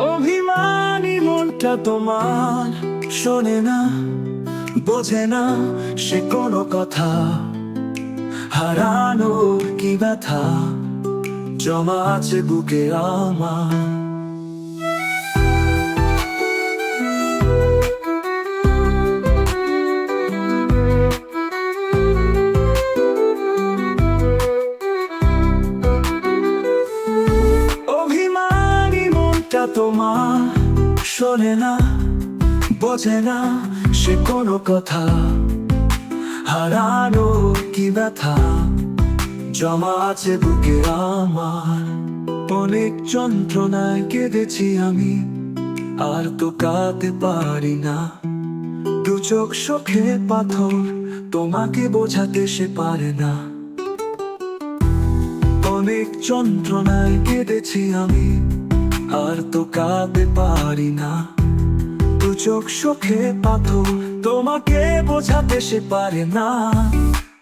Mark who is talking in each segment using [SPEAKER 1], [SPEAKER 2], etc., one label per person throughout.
[SPEAKER 1] অভিমানী মনটা তোমার শোনে না, বোঝে না সে কোনো কথা। হারানো কি ব্যথা? জমা আছে বুকে আমার। মনটা তোমার শোনে না, বোঝে না সে কোনো কথা। হারানো কি ব্যথা? জমা আছে বুকে আমার। অনেক যন্ত্রণায় কেঁদেছি আমি, আর তো কাঁদতে পারি না। দু চোখ চোখে পাথর, তোমাকে বোঝাতে সে পারে না। অনেক যন্ত্রণায় কেঁদেছি আমি আর তো কাঁদতে পারি না। দু চোখ চোখে পাথর, তোমাকে বোঝাতে সে পারে না।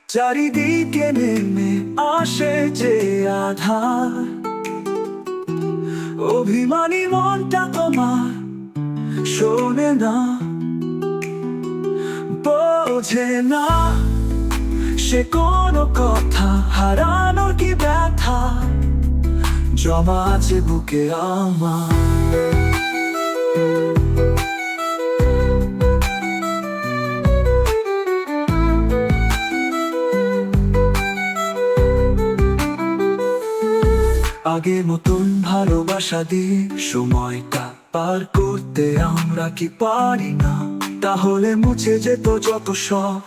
[SPEAKER 1] চারিদিকে নেমে আসে যে আধার। অভিমানী মনটা তোমার শোনে না, বোঝে না। সে কোনো কথা হারানোর কি ব্যথা? জমা আছে বুকে আমার। আগে মতন ভালোবাসা দিয়ে সময়টা পার করতে আমরা কি পারি না? তাহলে মুছে যেত যত সব।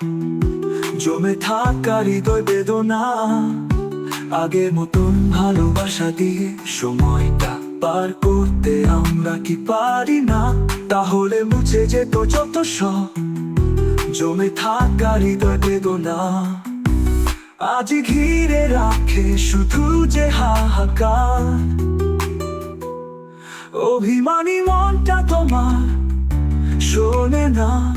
[SPEAKER 1] জমে থাকা হৃদয় বেদনা। আগের মতন ভালোবাসা দিয়ে সময়টা পার করতে আমরা কি পারি না? তাহলে মুছে যেত যত সব। জমে থাকা হৃদয় বেদনা। আজ ঘিরে রাখে শুধু যে হাহাকার। অভিমানী মনটা তোমার শোনে না,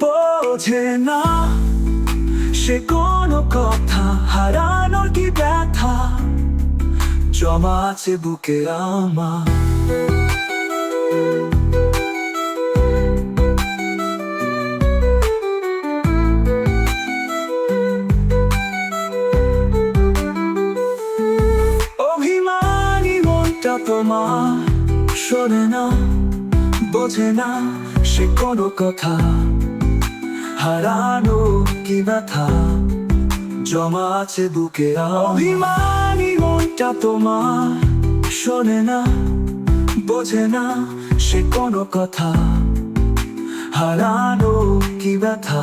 [SPEAKER 1] বোঝে না। সে কোনো কথা হারানোর কি ব্যথা? জমা আছে বুকে অভিমানী তোমার শোনে না, বোঝে না সে কোনো কথা। হারানো কি ব্যথা? জমা আছে বুকে অভিমানী মনটা তোমার শোনে না, বোঝে না সে কোনো কথা। হারানো কি ব্যথা?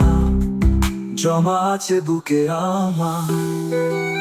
[SPEAKER 1] জমা আছে বুকে আমার